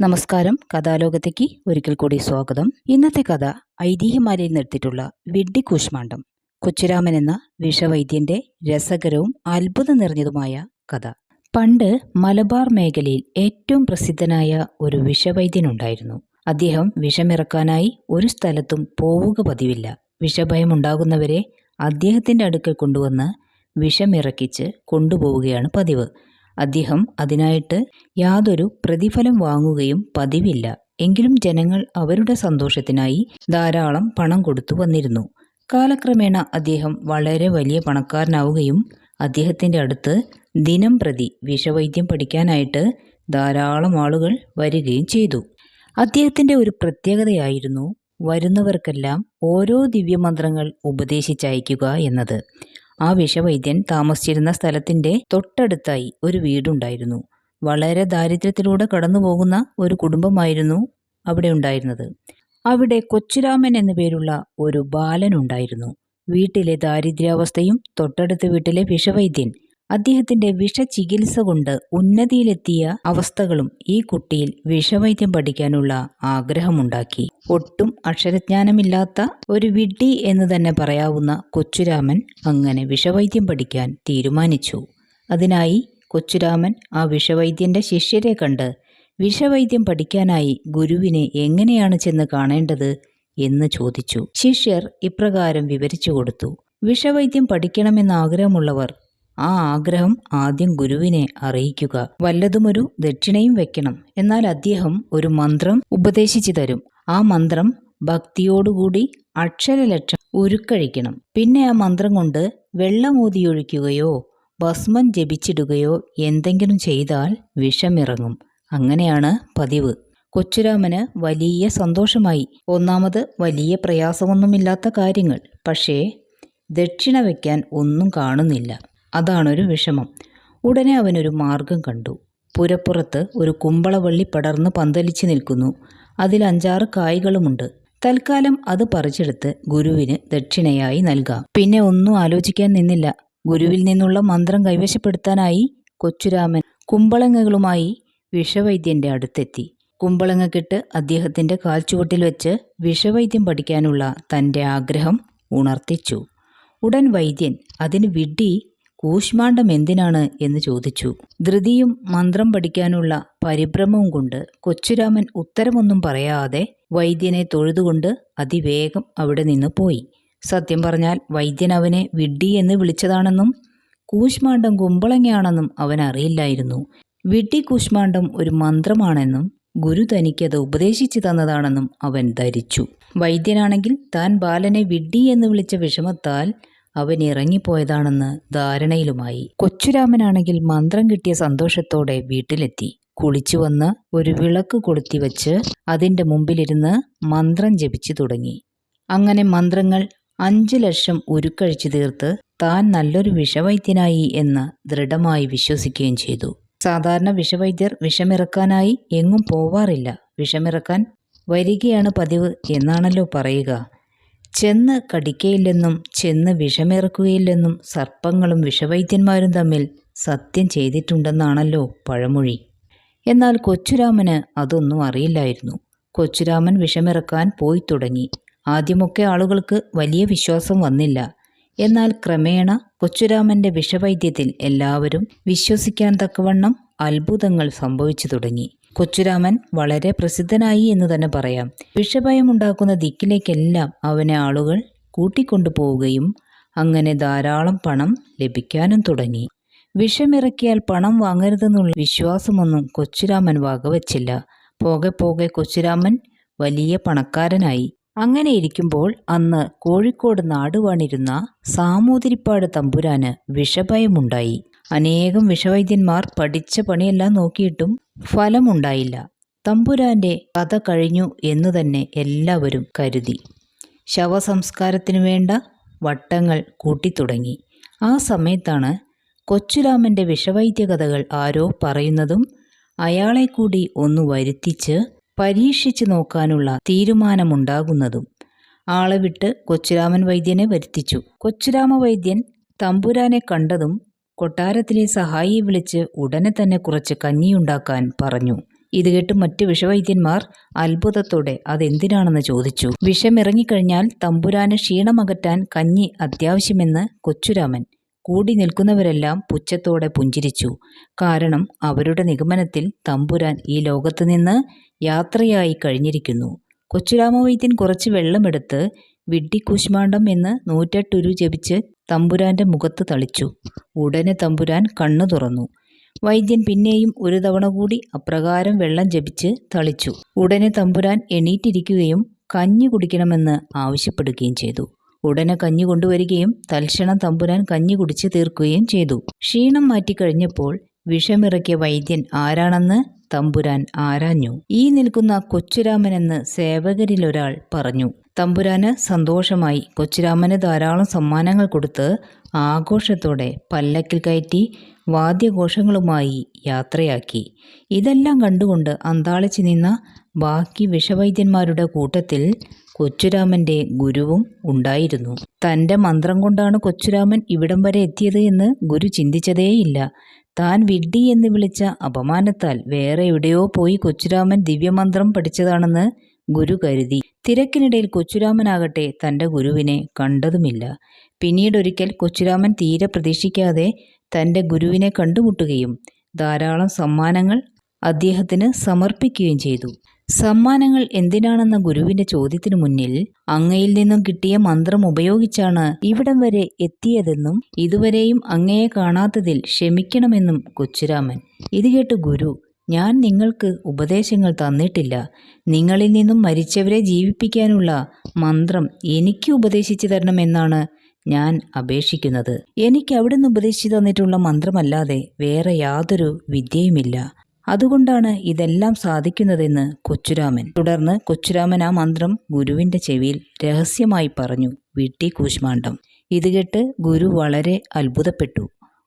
നമസ്കാരം. കഥാലോകത്തേക്ക് ഒരിക്കൽ കൂടി സ്വാഗതം. ഇന്നത്തെ കഥ ഐതിഹ്യമാലയിൽ നിർത്തിയിട്ടുള്ള വിഡ്ഢി കൂശ്മാണ്ഡം കൊച്ചുരാമൻ എന്ന വിഷവൈദ്യന്റെ രസകരവും അത്ഭുതം നിറഞ്ഞതുമായ കഥ. പണ്ട് മലബാർ മേഖലയിൽ ഏറ്റവും പ്രസിദ്ധനായ ഒരു വിഷവൈദ്യനുണ്ടായിരുന്നു അദ്ദേഹം വിഷമിറക്കാനായി ഒരു സ്ഥലത്തും പോവുക പതിവില്ല. വിഷഭയം ഉണ്ടാകുന്നവരെ അദ്ദേഹത്തിന്റെ അടുക്കൽ കൊണ്ടുവന്ന് വിഷമിറക്കിച്ച് കൊണ്ടുപോവുകയാണ് പതിവ്. അദ്ദേഹം അതിനായിട്ട് യാതൊരു പ്രതിഫലം വാങ്ങുകയും പതിവില്ല. എങ്കിലും ജനങ്ങൾ അവരുടെ സന്തോഷത്തിനായി ധാരാളം പണം കൊടുത്തു വന്നിരുന്നു. കാലക്രമേണ അദ്ദേഹം വളരെ വലിയ പണക്കാരനാവുകയും അദ്ദേഹത്തിന്റെ അടുത്ത് ദിനം പ്രതി വിഷവൈദ്യം പഠിക്കാനായിട്ട് ധാരാളം ആളുകൾ വരികയും ചെയ്തു. അദ്ദേഹത്തിന്റെ ഒരു പ്രത്യേകതയായിരുന്നു വരുന്നവർക്കെല്ലാം ഓരോ ദിവ്യമന്ത്രങ്ങൾ ഉപദേശിച്ചയക്കുക എന്നത്. ആ വിഷവൈദ്യൻ താമസിച്ചിരുന്ന സ്ഥലത്തിന്റെ തൊട്ടടുത്തായി ഒരു വീടുണ്ടായിരുന്നു. വളരെ ദാരിദ്ര്യത്തിലൂടെ കടന്നു പോകുന്ന ഒരു കുടുംബമായിരുന്നു അവിടെ ഉണ്ടായിരുന്നത്. അവിടെ കൊച്ചുരാമൻ എന്നു പേരുള്ള ഒരു ബാലനുണ്ടായിരുന്നു. വീട്ടിലെ ദാരിദ്ര്യാവസ്ഥയും തൊട്ടടുത്ത വീട്ടിലെ വിഷവൈദ്യൻ അദ്ദേഹത്തിന്റെ വിഷചികിത്സ കൊണ്ട് ഉന്നതിയിലെത്തിയ അവസ്ഥകളും ഈ കുട്ടിയിൽ വിഷവൈദ്യം പഠിക്കാനുള്ള ആഗ്രഹമുണ്ടാക്കി. ഒട്ടും അക്ഷരജ്ഞാനമില്ലാത്ത ഒരു വിഡ്ഢി എന്ന് തന്നെ പറയാവുന്ന കൊച്ചുരാമൻ അങ്ങനെ വിഷവൈദ്യം പഠിക്കാൻ തീരുമാനിച്ചു. അതിനായി കൊച്ചുരാമൻ ആ വിഷവൈദ്യന്റെ ശിഷ്യരെ കണ്ട് വിഷവൈദ്യം പഠിക്കാനായി ഗുരുവിനെ എങ്ങനെയാണ് ചെന്ന് കാണേണ്ടത് എന്ന് ചോദിച്ചു. ശിഷ്യർ ഇപ്രകാരം വിവരിച്ചു കൊടുത്തു. വിഷവൈദ്യം പഠിക്കണമെന്ന് ആഗ്രഹമുള്ളവർ ആ ആഗ്രഹം ആദ്യം ഗുരുവിനെ അറിയിക്കുക. വല്ലതുമൊരു ദക്ഷിണയും വെക്കണം. എന്നാൽ അദ്ദേഹം ഒരു മന്ത്രം ഉപദേശിച്ചു തരും. ആ മന്ത്രം ഭക്തിയോടുകൂടി അക്ഷരലക്ഷം ഉരുക്കഴിക്കണം. പിന്നെ ആ മന്ത്രം കൊണ്ട് വെള്ളമൂതിയൊഴിക്കുകയോ ഭസ്മം ജപിച്ചിടുകയോ എന്തെങ്കിലും ചെയ്താൽ വിഷമിറങ്ങും. അങ്ങനെയാണ് പതിവ്. കൊച്ചുരാമന് വലിയ സന്തോഷമായി. ഒന്നാമത് വലിയ പ്രയാസമൊന്നുമില്ലാത്ത കാര്യങ്ങൾ. പക്ഷേ ദക്ഷിണ വയ്ക്കാൻ ഒന്നും കാണുന്നില്ല. അതാണൊരു വിഷമം. ഉടനെ അവനൊരു മാർഗം കണ്ടു. പുരപ്പുറത്ത് ഒരു കുമ്പളവള്ളി പടർന്ന് പന്തലിച്ചു നിൽക്കുന്നു. അതിൽ അഞ്ചാറ് കായ്കളുമുണ്ട്. തൽക്കാലം അത് പറിച്ചെടുത്ത് ഗുരുവിന് ദക്ഷിണയായി നൽകാം. പിന്നെ ഒന്നും ആലോചിക്കാൻ നിന്നില്ല. ഗുരുവിൽ നിന്നുള്ള മന്ത്രം കൈവശപ്പെടുത്താനായി കൊച്ചുരാമൻ കുമ്പളങ്ങകളുമായി വിഷവൈദ്യന്റെ അടുത്തെത്തി. കുമ്പളങ്ങക്കിട്ട് അദ്ദേഹത്തിന്റെ കാൽച്ചുവട്ടിൽ വെച്ച് വിഷവൈദ്യം പഠിക്കാനുള്ള തന്റെ ആഗ്രഹം ഉണർത്തിച്ചു. ഉടൻ വൈദ്യൻ അതിന് വിഡ്ഢി കൂശ്മാണ്ഡം എന്തിനാണ് എന്ന് ചോദിച്ചു. ധൃതിയും മന്ത്രം പഠിക്കാനുള്ള പരിഭ്രമവും കൊണ്ട് കൊച്ചുരാമൻ ഉത്തരമൊന്നും പറയാതെ വൈദ്യനെ തൊഴുതുകൊണ്ട് അതിവേഗം അവിടെ നിന്ന് പോയി. സത്യം പറഞ്ഞാൽ വൈദ്യൻ അവനെ വിഡ്ഡി എന്ന് വിളിച്ചതാണെന്നും കൂശ്മാണ്ഡം കുമ്പളങ്ങയാണെന്നും അവൻ അറിയില്ലായിരുന്നു. വിഡ്ഢി കൂശ്മാണ്ഡം ഒരു മന്ത്രമാണെന്നും ഗുരു തനിക്കത് ഉപദേശിച്ചു തന്നതാണെന്നും അവൻ ധരിച്ചു. വൈദ്യനാണെങ്കിൽ താൻ ബാലനെ വിഡ്ഡി എന്ന് വിളിച്ച വിഷമത്താൽ അവൻ ഇറങ്ങിപ്പോയതാണെന്ന് ധാരണയിലുമായി. കൊച്ചുരാമനാണെങ്കിൽ മന്ത്രം കിട്ടിയ സന്തോഷത്തോടെ വീട്ടിലെത്തി. കുളിച്ചു വന്ന് ഒരു വിളക്ക് കൊളുത്തി വച്ച് അതിന്റെ മുമ്പിലിരുന്ന് മന്ത്രം ജപിച്ചു തുടങ്ങി. അങ്ങനെ മന്ത്രങ്ങൾ അഞ്ചു ലക്ഷം ഉരുക്കഴിച്ചു തീർത്ത് താൻ നല്ലൊരു വിഷവൈദ്യനായി എന്ന് ദൃഢമായി വിശ്വസിക്കുകയും ചെയ്തു. സാധാരണ വിഷവൈദ്യർ വിഷമിറക്കാനായി എങ്ങും പോവാറില്ല. വിഷമിറക്കാൻ വരികയാണ് പതിവ് എന്നാണല്ലോ പറയുക. ചെന്ന് കടിക്കയില്ലെന്നും ചെന്ന് വിഷമിറക്കുകയില്ലെന്നും സർപ്പങ്ങളും വിഷവൈദ്യന്മാരും തമ്മിൽ സത്യം ചെയ്തിട്ടുണ്ടെന്നാണല്ലോ പഴമൊഴി. എന്നാൽ കൊച്ചുരാമന് അതൊന്നും അറിയില്ലായിരുന്നു. കൊച്ചുരാമൻ വിഷമിറക്കാൻ പോയി തുടങ്ങി. ആദ്യമൊക്കെ ആളുകൾക്ക് വലിയ വിശ്വാസം വന്നില്ല. എന്നാൽ ക്രമേണ കൊച്ചുരാമന്റെ വിഷവൈദ്യത്തിൽ എല്ലാവരും വിശ്വസിക്കാൻ തക്കവണ്ണം അത്ഭുതങ്ങൾ സംഭവിച്ചു തുടങ്ങി. കൊച്ചുരാമൻ വളരെ പ്രസിദ്ധനായി എന്ന് തന്നെ പറയാം. വിഷഭയമുണ്ടാക്കുന്ന ദിക്കിലേക്കെല്ലാം അവനെ ആളുകൾ കൂട്ടിക്കൊണ്ടുപോവുകയും അങ്ങനെ ധാരാളം പണം ലഭിക്കാനും തുടങ്ങി. വിഷമിറക്കിയാൽ പണം വാങ്ങരുതെന്നുള്ള വിശ്വാസമൊന്നും കൊച്ചുരാമൻ വകവച്ചില്ല. പോകെ പോകെ കൊച്ചുരാമൻ വലിയ പണക്കാരനായി. അങ്ങനെ ഇരിക്കുമ്പോൾ അന്ന് കോഴിക്കോട് നാടുവാണിരുന്ന സാമൂതിരിപ്പാട് തമ്പുരാന് വിഷഭയമുണ്ടായി. അനേകം വിഷവൈദ്യന്മാർ പഠിച്ച പണിയെല്ലാം നോക്കിയിട്ടും ഫലമുണ്ടായില്ല. തമ്പുരാന്റെ കഥ കഴിഞ്ഞു എന്നു തന്നെ എല്ലാവരും കരുതി. ശവസംസ്കാരത്തിനു വേണ്ട വട്ടങ്ങൾ കൂട്ടിത്തുടങ്ങി. ആ സമയത്താണ് കൊച്ചുരാമന്റെ വിഷവൈദ്യ കഥകൾ ആരോ പറയുന്നതും അയാളെ കൂടി ഒന്ന് വരുത്തിച്ച് പരീക്ഷിച്ചു നോക്കാനുള്ള തീരുമാനമുണ്ടാകുന്നതും. ആളെ വിട്ട് കൊച്ചുരാമൻ വൈദ്യനെ വരുത്തിച്ചു. കൊച്ചുരാമ വൈദ്യൻ തമ്പുരാനെ കണ്ടതും കൊട്ടാരത്തിലെ സഹായിയെ വിളിച്ച് ഉടനെ തന്നെ കുറച്ച് കഞ്ഞിയുണ്ടാക്കാൻ പറഞ്ഞു. ഇത് കേട്ട് മറ്റ് വിഷവൈദ്യന്മാർ അത്ഭുതത്തോടെ അതെന്തിനാണെന്ന് ചോദിച്ചു. വിഷമിറങ്ങിക്കഴിഞ്ഞാൽ തമ്പുരാന് ക്ഷീണമകറ്റാൻ കഞ്ഞി അത്യാവശ്യമെന്ന് കൊച്ചുരാമൻ. കൂടി നിൽക്കുന്നവരെല്ലാം പുച്ഛത്തോടെ പുഞ്ചിരിച്ചു. കാരണം അവരുടെ നിഗമനത്തിൽ തമ്പുരാൻ ഈ ലോകത്തു നിന്ന് യാത്രയായി കഴിഞ്ഞിരിക്കുന്നു. കൊച്ചുരാമവൈദ്യൻ കുറച്ച് വെള്ളമെടുത്ത് വിഡ്ഢിക്കുശ്മാണ്ഡം എന്ന് നൂറ്റെട്ടുരു ജപിച്ച് തമ്പുരാന്റെ മുഖത്ത് തളിച്ചു. ഉടനെ തമ്പുരാൻ കണ്ണു തുറന്നു. വൈദ്യൻ പിന്നെയും ഒരു തവണ കൂടി അപ്രകാരം വെള്ളം ജപിച്ച് തളിച്ചു. ഉടനെ തമ്പുരാൻ എണീറ്റിരിക്കുകയും കഞ്ഞി കുടിക്കണമെന്ന് ആവശ്യപ്പെടുകയും ചെയ്തു. ഉടനെ കഞ്ഞി കൊണ്ടുവരികയും തൽക്ഷണം തമ്പുരാൻ കഞ്ഞി കുടിച്ച് തീർക്കുകയും ചെയ്തു. ക്ഷീണം മാറ്റിക്കഴിഞ്ഞപ്പോൾ വിഷമിറക്കിയ വൈദ്യൻ ആരാണെന്ന് തമ്പുരാൻ ആരാഞ്ഞു. ഈ നിൽക്കുന്ന കൊച്ചുരാമനെന്ന് സേവകരിലൊരാൾ പറഞ്ഞു. തമ്പുരാന് സന്തോഷമായി കൊച്ചുരാമന് ധാരാളം സമ്മാനങ്ങൾ കൊടുത്ത് ആഘോഷത്തോടെ പല്ലക്കിൽ കയറ്റി വാദ്യഘോഷങ്ങളുമായി യാത്രയാക്കി. ഇതെല്ലാം കണ്ടുകൊണ്ട് അന്താളിച്ചു നിന്ന ബാക്കി വിഷവൈദ്യന്മാരുടെ കൂട്ടത്തിൽ കൊച്ചുരാമന്റെ ഗുരുവും ഉണ്ടായിരുന്നു. തന്റെ മന്ത്രം കൊണ്ടാണ് കൊച്ചുരാമൻ ഇവിടം വരെ എത്തിയത് എന്ന് ഗുരു ചിന്തിച്ചതേയില്ല. താൻ വിഡ്ഡി എന്ന് വിളിച്ച അപമാനത്താൽ വേറെ എവിടെയോ പോയി കൊച്ചുരാമൻ ദിവ്യമന്ത്രം പഠിച്ചതാണെന്ന് ഗുരു കരുതി. തിരക്കിനിടയിൽ കൊച്ചുരാമനാകട്ടെ തന്റെ ഗുരുവിനെ കണ്ടതുമില്ല. പിന്നീടൊരിക്കൽ കൊച്ചുരാമൻ തീരെ പ്രതീക്ഷിക്കാതെ തന്റെ ഗുരുവിനെ കണ്ടുമുട്ടുകയും ധാരാളം സമ്മാനങ്ങൾ അദ്ദേഹത്തിന് സമർപ്പിക്കുകയും ചെയ്തു. സമ്മാനങ്ങൾ എന്തിനാണെന്ന ഗുരുവിന്റെ ചോദ്യത്തിനു മുന്നിൽ അങ്ങയിൽ നിന്നും കിട്ടിയ മന്ത്രം ഉപയോഗിച്ചാണ് ഇവിടം വരെ എത്തിയതെന്നും ഇതുവരെയും അങ്ങയെ കാണാത്തതിൽ ക്ഷമിക്കണമെന്നും കൊച്ചുരാമൻ. ഇത് കേട്ട് ഗുരു ഞാൻ നിങ്ങൾക്ക് ഉപദേശങ്ങൾ തന്നിട്ടില്ല. നിങ്ങളിൽ നിന്നും മരിച്ചവരെ ജീവിപ്പിക്കാനുള്ള മന്ത്രം എനിക്ക് ഉപദേശിച്ചു തരണമെന്നാണ് ഞാൻ അപേക്ഷിക്കുന്നത്. എനിക്ക് അവിടുന്ന് ഉപദേശിച്ചു തന്നിട്ടുള്ള മന്ത്രമല്ലാതെ വേറെ യാതൊരു വിദ്യയുമില്ല. അതുകൊണ്ടാണ് ഇതെല്ലാം സാധിക്കുന്നതെന്ന് കൊച്ചുരാമൻ. തുടർന്ന് കൊച്ചുരാമൻ ആ മന്ത്രം ഗുരുവിന്റെ ചെവിയിൽ രഹസ്യമായി പറഞ്ഞു. വിട്ടി കൂശ്മാണ്ഡം ഇത് കേട്ട് ഗുരു വളരെ അത്ഭുതപ്പെട്ടു.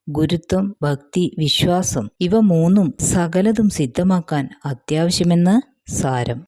ഗുരുത്വം ഭക്തി വിശ്വാസം ഇവ മൂന്നും സകലതും സിദ്ധമാക്കാൻ അത്യാവശ്യമെന്ന് സാരം.